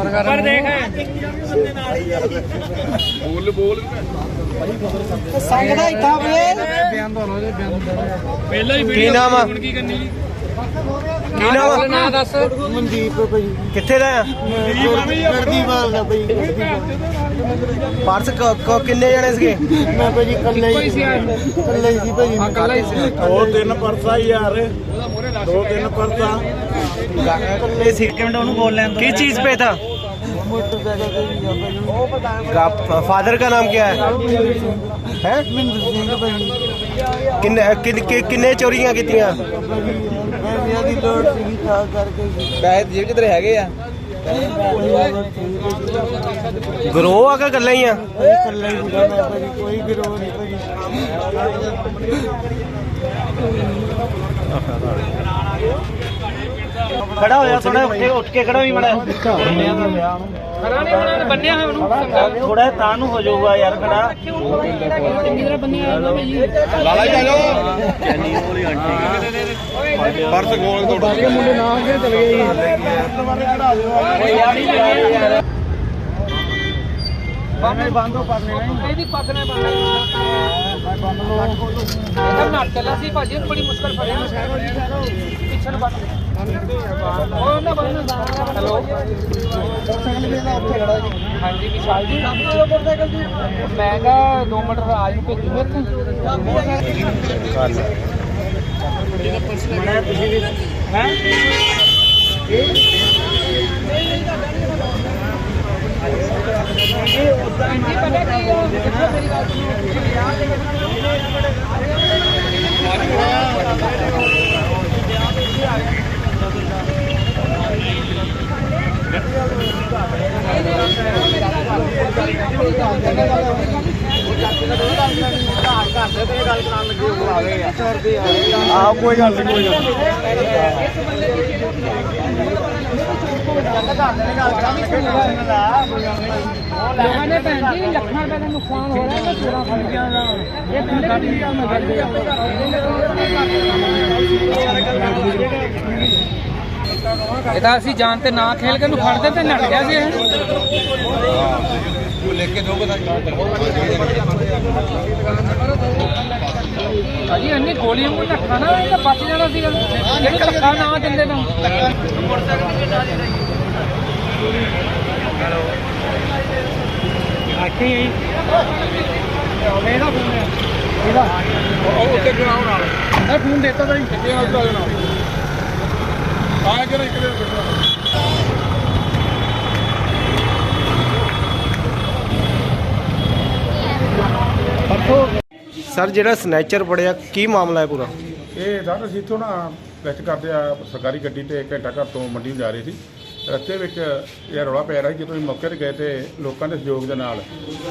ਪਰ ਦੇਖ। ਸੰਗ ਦਾ ਇੱਥਾ ਵੇ। ਪਹਿਲਾਂ ਹੀ ਕੀ ਨਾਮ ਆ? ਹੁਣ ਕੀ ਕਰਨੀ ਜੀ ਕੀ ਨਾਮ ਆ? ਨਾਂ ਦੱਸ। ਮਨਦੀਪ ਭਾਈ ਕਿੱਥੇ ਦਾ ਆ? ਗਰਦੀ ਮਾਲ ਦਾ ਭਾਈ ਪਰਸ ਕਿੰਨੇ ਜਣੇ ਸੀਗੇ? ਮੈਂ ਭਾਜੀ ਕੱਲੇ ਕੋਈ ਸੀ ਆਇਆ? ਕੱਲੇ ਸੀ ਭਾਜੀ ਆ ਕੱਲਾ ਹੀ ਸੀ। ਦੋ ਤਿੰਨ ਪਰਸਾ ਯਾਰ। ਦੋ ਤਿੰਨ ਪਰਸਾ ਇਹ ਸਿੱਕਮ ਉਹਨੂੰ ਬੋਲ ਲੈਣ ਕੀ ਚੀਜ਼ पे था ਮੋਟਰਸਾਈਕਲ ਤੇ ਵੀ ਆ ਭਾਈ फादर का नाम क्या है हैं ਮਿੰਦਰ ਸਿੰਘ ਭਾਈ किन्ने किन- कि- किन्ने चोरियां कीतियां ਭਾਜੀ ਪੈਸਿਆਂ ਦੀ ਲੋੜ ਸੀਗੀ ਤਾਂ ਕਰਕੇ ਜੀ। ਪੈਸੇ ਜੇਬ ਚ ਤੇਰੇ ਹੈਗੇ ਆ ਕੋਈ ਲੋੜ ਸੀਗੀ ਭਾਜੀ। ਗਰੋ ਆ ਕੇ ਗੱਲਾਂ ਹੀ ਆ ਭਾਜੀ ਕੱਲੇ ਹੀ ਸੀਗਾ ਮੈਂ ਭਾਜੀ ਕੋਈ ਗਿਰੋਹ ਨਹੀਂ ਭਾਜੀ ਖੜਾ ਹੋਇਆ ਥੋੜਾ ਉੱਠ ਉੱਠ ਕੇ ਖੜਾ ਵੀ ਮੜਾ। ਖਰਾ ਨਹੀਂ ਬਣਾਇਆ ਬੰਨਿਆ ਹੋਇਆ ਉਹਨੂੰ ਥੋੜਾ ਤਾਂ ਨੂੰ ਹੋ ਜਾਊਗਾ ਯਾਰ ਖੜਾ। ਚੰਗੀ ਤਰ੍ਹਾਂ ਬੰਨਿਆ ਹੋਇਆ ਭਾਈ ਲਾਲਾ ਜੀ ਆ ਜਾਓ। ਪਰਸ ਗੋਲ ਤੋੜ ਮੁੰਡੇ ਨਾਲ ਕੇ ਚਲੇ ਗਏ ਬਾਹਰ ਬੰਦੋ ਪਰਨੇ ਨਹੀਂ ਇਹਦੀ ਪੱਗ ਨੇ ਬੰਨਿਆ ਇਹਦਾ ਨੱਟ ਚੱਲਾ ਸੀ ਭਾਜੀ ਬੜੀ ਮੁਸ਼ਕਲ ਫੜਿਆ ਪਿੱਛੇ ਨੂੰ ਬੰਨ ਉਹ ਨਾ ਬੰਨ ਹੈਲੋ ਹਾਂਜੀ ਵਿਸ਼ਾਲ ਜੀ ਮੈਂ ਕਹਾ 2 ਮਿੰਟ ਰਾਜ ਨੂੰ ਭੇਜੂ ਮੇਰੇ ਤੋਂ ਹੈ ਹਾਂਜੀ ਪਤਾ ਕੀ ਆ ਕੋਈ ਗੱਲ ਨਹੀਂ, ਕੋਈ ਗੱਲ ਲੋਕਾਂ ਨੇ ਭੈਣ ਜੀ ਲੱਖਾਂ ਰੁਪਏ ਦਾ ਨੁਕਸਾਨ ਹੋ ਰਿਹਾ ਹੈ ਪੂਰਾ ਫੜ ਗਿਆ ਦਾ ਇਹ ਕਹਿੰਦੇ ਕਿ ਨਹੀਂ। ਕੰਮ ਇਹ ਤਾਂ ਅਸੀਂ ਜਾਣ ਤੇ ਨਾ ਖੇਲ ਕੇ ਨੂੰ ਫੜਦੇ ਤੇ ਨੱਟ ਗਿਆ ਸੀ ਇਹ। ਭਾਜੀ ਇੰਨੀ ਗੋਲੀਆਂ ਨੂੰ ਨੱਠਾ ਨਾ ਇਹ ਤਾਂ ਬਚ ਜਾਣਾ ਸੀਗਾ। ਜਿਹੜੇ ਧੱਕਾ ਨਾ ਦਿੰਦੇ ਤਾਂ। ਆਖੇ ਹੀ ਇਹਦਾ ਫੋਨ ਹੈ ਇਹਦਾ। ਉਹ ਉੱਤੇ ਗਰਾਉਂ ਨਾਲ। ਇਹ ਫੋਨ ਦਿੱਤਾ ਤਾਂ ਕਿੱਥੇ ਨਾਲ ਉੱਤੇ ਨਾਲ ਆ ਕੇ ਇੱਕ ਦੇ ਸਰ, ਜਿਹੜਾ ਸਨੈਚਰ ਪੜਿਆ ਕੀ ਮਾਮਲਾ ਹੈ ਪੂਰਾ? ਇਹ ਸਰ ਅਸੀਂ ਇੱਥੋਂ ਨਾ ਰੈਸਟ ਕਰਦੇ ਆ, ਸਰਕਾਰੀ ਗੱਡੀ ਤੇ ਘੰਟਾ ਘਰ ਤੋਂ ਮੰਡੀ ਨੂੰ ਜਾ ਰਹੀ ਸੀ। ਰਸਤੇ ਵਿੱਚ ਇਹ ਰੌਲਾ ਪੈ ਰਿਹਾ ਸੀ, ਜਦੋਂ ਅਸੀਂ ਮੌਕੇ ਤੇ ਗਏ ਤੇ ਲੋਕਾਂ ਦੇ ਸਹਿਯੋਗ ਦੇ ਨਾਲ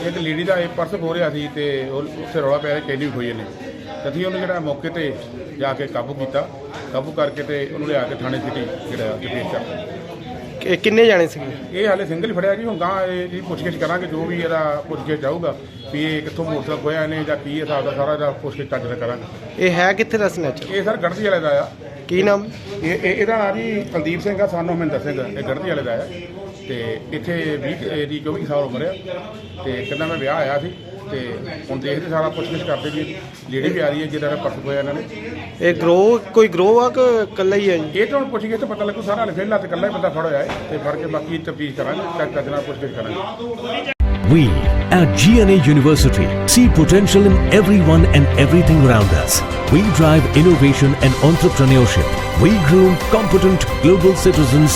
ਇੱਕ ਲੇਡੀ ਦਾ ਇਹ ਪਰਸ ਖੋ ਰਿਹਾ ਸੀ ਤੇ ਉਹ ਉੱਥੇ ਰੌਲਾ ਪੈ ਰਿਹਾ ਕੈਨੀ ਹੋਈ ਨੇ ਤੇ ਅਸੀਂ ਉਹਨੂੰ ਜਿਹੜਾ ਮੌਕੇ ਤੇ ਜਾ ਕੇ ਕਾਬੂ ਕੀਤਾ ਕਾਬੂ ਕਰਕੇ ਤੇ ਉਹਨੂੰ ਲਿਆ ਕੇ ਥਾਣੇ ਸਿਟੀ ਜਿਹੜਾ ਉੱਥੇ ਪੇਸ਼ ਕਿ- ਕਿੰਨੇ ਜਾਣੇ ਸੀਗੇ? ਇਹ ਹਾਲੇ ਸਿੰਗਲ ਫੜਿਆ ਜੀ ਹੁਣ ਗਾਂ ਇਹ ਜੀ ਪੁੱਛਗਿੱਛ ਕਰਾਂਗੇ ਜੋ ਵੀ ਇਹਦਾ ਪੁੱਛਗਿੱਛ ਜਾਊਗਾ ਵੀ ਇਹ ਕਿੱਥੋਂ ਮੋਟਰਸਾਈਕਲ ਖੋਇਆ ਨੇ ਜਾਂ ਕੀ ਹਿਸਾਬ ਦਾ ਸਾਰਾ ਇਹਦਾ ਪੁੱਛਗਿੱਛ ਚੱਜ ਨਾਲ ਕਰਾਂਗੇ। ਇਹ ਹੈ ਕਿੱਥੇ ਦਾ ਸਨੈਚਰ ਇਹ ਸਰ ਗੜਦੀ ਵਾਲੇ ਦਾ ਆ। ਕੀ ਨਾਮ? ਇਹ ਇਹ- ਇਹਦਾ ਨਾਂ ਜੀ ਕੁਲਦੀਪ ਸਿੰਘ ਆ ਸਾਨੂੰ ਮਹਿੰਦਰ ਸਿੰਘ ਇਹ ਗੜਦੀ ਵਾਲੇ ਦਾ ਆ। ਤੇ ਇੱਥੇ 20 ਦੀ 24 ਸਾਲ ਉਮਰ ਆ ਤੇ ਕਹਿੰਦਾ ਮੈਂ ਵਿਆਹ ਆਇਆ ਸੀ ਤੇ ਹੁਣ ਦੇਖਦੇ ਸਾਰਾ ਪੁੱਛਗਿੱਛ ਕਰਦੇ ਜੀ ਲੇਡੀ ਵੀ ਆ ਰਹੀ ਹੈ ਜਿਹਦਾ ਪਰਸ ਹੋਇਆ ਇਹਨਾਂ ਨੇ ਇਹ ਗਰੋ ਕੋਈ ਗਰੋ ਆ ਕਿ ਇਕੱਲਾ ਹੀ ਹੈ ਜੀ ਇਹ ਤਾਂ ਹੁਣ ਪੁੱਛਗਿੱਛ ਤਾਂ ਪਤਾ ਲੱਗੂ ਸਾਰਾ ਹਲੇ ਫਿਲਹਾਲ ਤੇ ਇਕੱਲਾ ਹੀ ਬੰਦਾ ਫੜ ਹੋਇਆ ਹੈ ਤੇ ਫੜ ਕੇ ਬਾਕੀ ਤਫਤੀਸ਼ ਕਰਾਂਗੇ ਚੱਕ ਚੱਜ ਨਾਲ ਪੁੱਛਗਿੱਛ ਕਰਾਂਗੇ We at GNA University see potential in everyone and everything around us. We drive innovation and entrepreneurship. We groom competent global citizens